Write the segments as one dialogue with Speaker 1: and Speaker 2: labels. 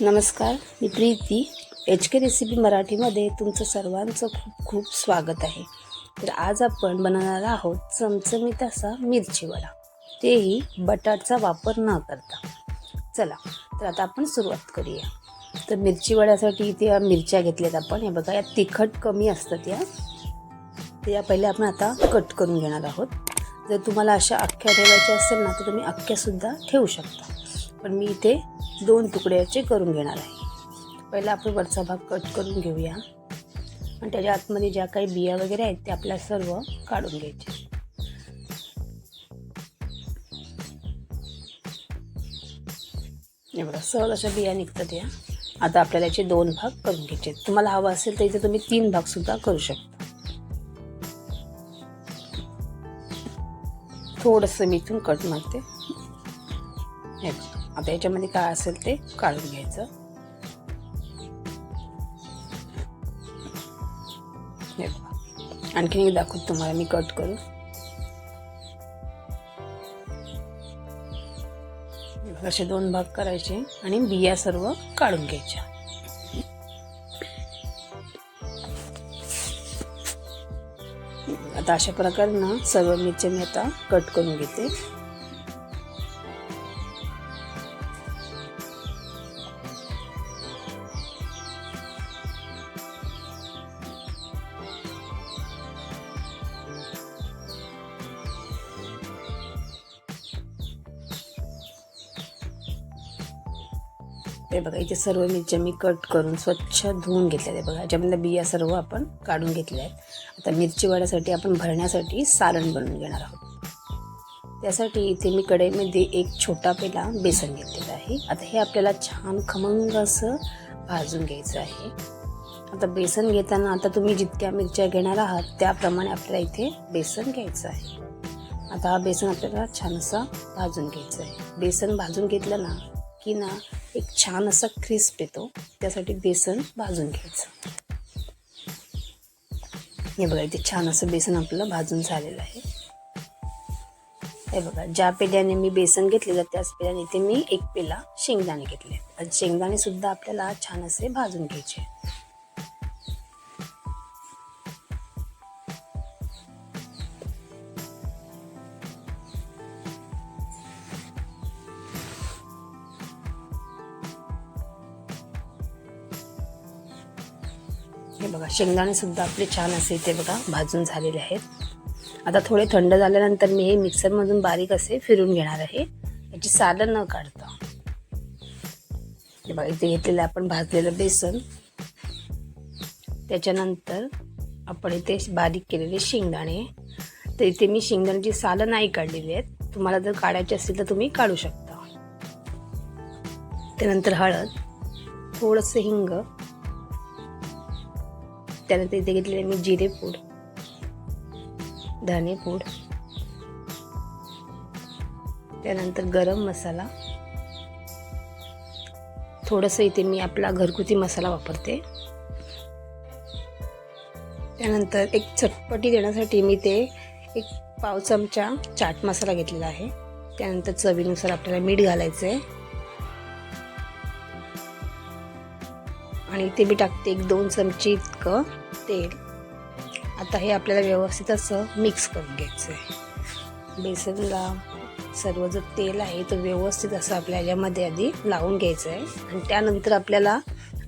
Speaker 1: नमस्कार मी Preeti. H K recipe मराठीमध्ये तुमचं सर्वांचं खूप खूप स्वागत आहे. तर आज आपण बनवणार आहोत चमचमीत असा मिरची वडा. तेही बटाटचा वापर न करता. चला तर आता आपण सुरुवात करूया. तर मिरची वड्यासाठी इथे या मिरच्या घेतल्यात आपण. हे बघा या तिखट कमी असतात या. तर या पहिले आपण आता कट करून घेणार आहोत. जर तुम्हाला अशा अख्ख्या ठेवायच्या असेल ना तर तुम्ही अख्ख्यासुद्धा ठेवू शकता. पण मी इथे दोन तुकड्याचे करून घेणार आहे. पहिला आपण वरचा भाग कट करून घेऊया. आणि त्याच्या आतमध्ये ज्या काही बिया वगैरे आहेत ते आपल्या सर्व काढून घ्यायचे. एवढा सहज अशा बिया निघतात या. आता आपल्याला याचे दोन भाग करून घ्यायचे तुम्हाला हवं असेल तर इथे तुम्ही तीन भाग सुद्धा करू शकता. थोडंसं मी इथून कट मारते. हे आता याच्यामध्ये काय असेल ते काढून घ्यायचं. हे बघा. आणखीन एक दाखवत तुम्हाला मी कट करू. असे दोन भाग करायचे आणि बिया सर्व काढून घ्यायच्या. आता अशा प्रकारे ना सर्व मिरच्या मी आता कट करून घेते. ते बघा इथे सर्व मिरच्या मी कट करून स्वच्छ धुवून घेतल्या आहेत. बघा याच्यामधल्या बिया सर्व आपण काढून घेतल्या आहेत. आता मिरची वाढ्यासाठी आपण भरण्यासाठी सारण बनवून घेणार आहोत. त्यासाठी इथे मी कढईमध्ये एक छोटा पेला बेसन घेतलेला आहे. आता हे आपल्याला छान खमंग असं भाजून घ्यायचं आहे. आता बेसन घेताना आता तुम्ही जितक्या मिरच्या घेणार आहात त्याप्रमाणे आपल्याला इथे बेसन घ्यायचं आहे. आता हा बेसन आपल्याला छान असा भाजून घ्यायचं आहे. बेसन भाजून घेतलं ना की ना एक छान असा क्रिस्प येतो. त्यासाठी बेसन भाजून घ्यायचं. हे बघा इथे छान असं बेसन आपलं भाजून झालेलं आहे. हे बघा ज्या पेल्याने मी बेसन घेतलेलं त्याच पेल्याने इथे मी एक पेला शेंगदाणे घेतले. आणि शेंगदाणे सुद्धा आपल्याला छान असे भाजून घ्यायचे. हे बघा शेंगदाणे सुद्धा आपले छान असे इथे बघा भाजून झालेले आहेत. आता थोडे थंड झाल्यानंतर मी हे मिक्सरमधून बारीक असे फिरून घेणार आहे. याची सालं न काढता. हे बघा इथे घेतलेलं आपण भाजलेलं बेसन. त्याच्यानंतर आपण इथे बारीक केलेले शेंगदाणे. तर इथे मी शेंगदाण्याची सालं नाही काढलेली आहेत. तुम्हाला जर काढायची असतील तर तुम्ही काढू शकता. त्यानंतर हळद थोडंसं हिंग त्यानंतर इथे घेतलेले मी जिरे पूड. धने पूड. त्यानंतर गरम मसाला. थोडंसं इथे मी आपला घरगुती मसाला वापरते. त्यानंतर एक चटपटी देण्यासाठी मी ते एक पाव चमचा चाट मसाला घेतलेला आहे. त्यानंतर चवीनुसार आपल्याला मीठ घालायचं आहे आणि इथे मी टाकते एक दोन चमचे इतकं तेल. आता हे आपल्याला व्यवस्थित असं मिक्स करून घ्यायचं आहे. बेसनला सर्व जो तेल आहे तो व्यवस्थित असं आपल्या याच्यामध्ये आधी लावून घ्यायचं आहे. आणि त्यानंतर आपल्याला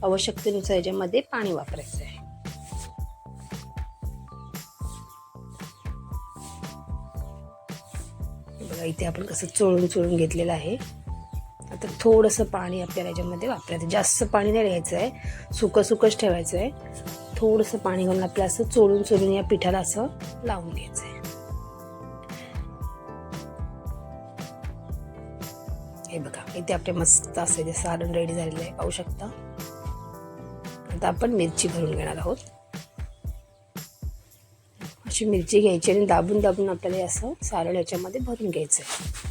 Speaker 1: आवश्यकतेनुसार याच्यामध्ये पाणी वापरायचं आहे. बघा इथे आपण कसं चोळून चोळून घेतलेलं आहे. आता थोडंसं पाणी आपल्याला याच्यामध्ये वापरायचं. जास्त पाणी नाही घ्यायचं आहे सुकं सुकंच ठेवायचं आहे थोडंसं पाणी घालून आपल्याला असं चोळून चोळून या पिठाला असं लावून घ्यायचं आहे हे बघा इथे आपले मस्त असे ते सारण रेडी झालेलं आहे. पाहू शकता. आता आपण मिरची भरून घेणार आहोत. अशी मिरची घ्यायची आणि दाबून दाबून आपल्याला असं सारण याच्यामध्ये भरून घ्यायचं आहे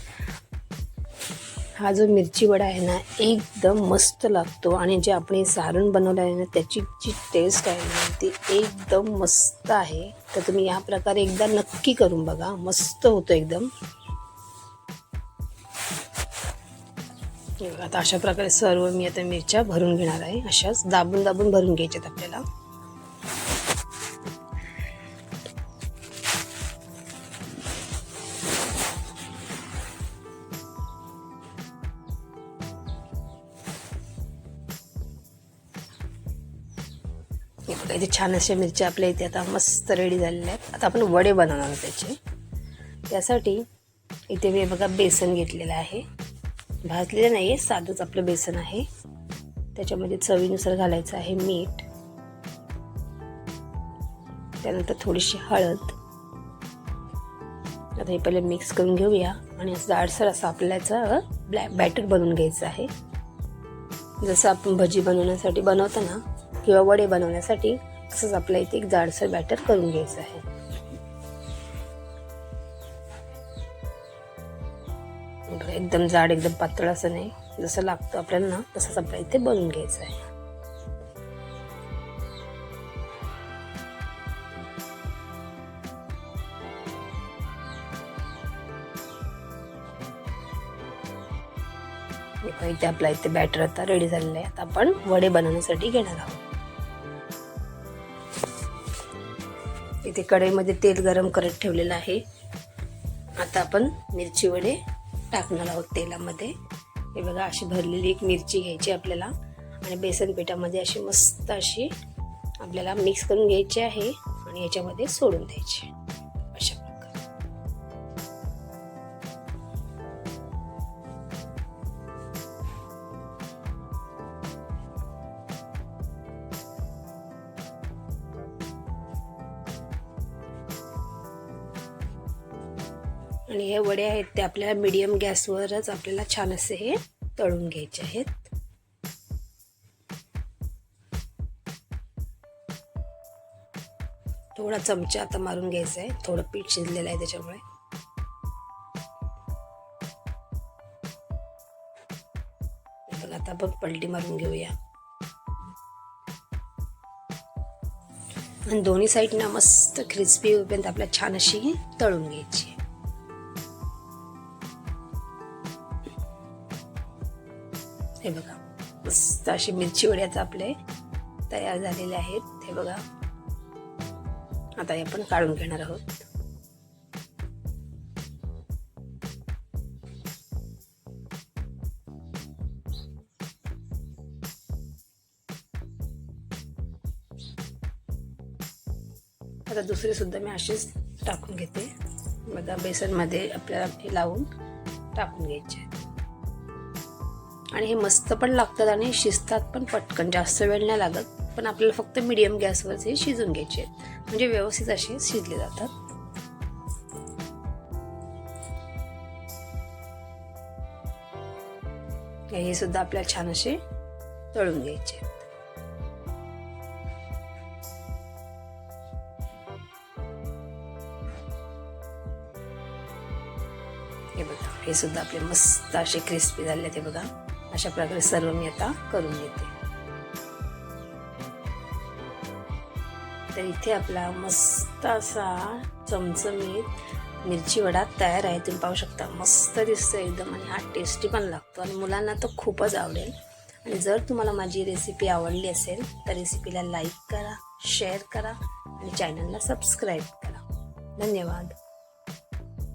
Speaker 1: हा जो मिरची वडा आहे ना एकदम मस्त लागतो. आणि जे आपण सारण बनवलं आहे ना त्याची जी टेस्ट आहे ना ती एकदम मस्त आहे. तर तुम्ही या प्रकारे एकदा नक्की करून बघा. मस्त होतो एकदम. आता अशा प्रकारे सर्व मी आता मिरच्या भरून घेणार आहे. अशाच दाबून दाबून भरून घ्यायच्यात आपल्याला. हे बघा इथे छान अशा मिरच्या आपल्या इथे आता मस्त रेडी झालेल्या आहेत. आता आपण वडे बनवणार आहोत त्याचे. त्यासाठी इथे मी बघा बेसन घेतलेलं आहे. भाजलेलं नाही आहे साधंच आपलं बेसन आहे. त्याच्यामध्ये चवीनुसार घालायचं आहे मीठ. त्यानंतर थोडीशी हळद. आता हे पहिले मिक्स करून घेऊया. आणि असं जाडसर असं आपल्याचं ब्लॅक बॅटर बनवून घ्यायचं आहे. जसं आपण भजी बनवण्यासाठी बनवतो ना किंवा वडे बनवण्यासाठी तसंच आपल्या इथे एक जाडसर बॅटर करून घ्यायचं आहे. एकदम जाड एकदम पातळ असं नाही. जसं लागतं आपल्याला ना तसंच आपल्या इथे बनवून घ्यायचं आहे. इथे आपल्या इथे बॅटर आता रेडी झालेलं आहे आता आपण वडे बनवण्यासाठी घेणार आहोत. इथे कढईमध्ये तेल गरम करत ठेवलेलं आहे. आता आपण मिरची वडे टाकणार आहोत तेलामध्ये. हे बघा अशी भरलेली एक मिरची घ्यायची आपल्याला. आणि बेसन पिठामध्ये अशी मस्त अशी आपल्याला मिक्स करून घ्यायची आहे आणि याच्यामध्ये सोडून द्यायची. आणि हे वडे आहेत ते आपल्याला मीडियम गॅसवरच आपल्याला छान असे हे तळून घ्यायचे आहेत. थोडा चमचा आता मारून घ्यायचा आहे. थोडं पीठ शिजलेलं आहे त्याच्यामुळे. बघा आता आपण पलटी मारून घेऊया. आणि दोन्ही साईडना मस्त क्रिस्पी होईपर्यंत आपल्याला छान अशी तळून घ्यायची हे बघा. मस्त अशी मिरची वड्याचं आपले तयार झालेले आहेत. हे बघा. आता हे आपण काढून घेणार आहोत. आता दुसरे सुद्धा मी असेच टाकून घेते. बघा बेसनमध्ये आपल्याला हे लावून टाकून घ्यायचे. आणि हे मस्त पण लागतात आणि शिजतात पण पटकन. जास्त वेळ नाही लागत पण आपल्याला फक्त मिडियम गॅसवर हे शिजून घ्यायचे आहेत. म्हणजे व्यवस्थित असे शिजले जातात. हे सुद्धा आपल्याला छान असे तळून घ्यायचे आहेत. हे बघा हे सुद्धा आपले मस्त असे क्रिस्पी झाले ते बघा. अशा प्रकारे सर्व मी आता करून घेते. तर इथे आपला मस्त असा चमचमीत मिरची वडा तयार आहे. तुम्ही पाहू शकता मस्त दिसतो एकदम आणि हा टेस्टी पण लागतो आणि मुलांना तर खूपच आवडेल. आणि जर तुम्हाला माझी रेसिपी आवडली असेल तर रेसिपीला लाईक करा शेअर करा आणि चॅनलला सबस्क्राईब करा. धन्यवाद.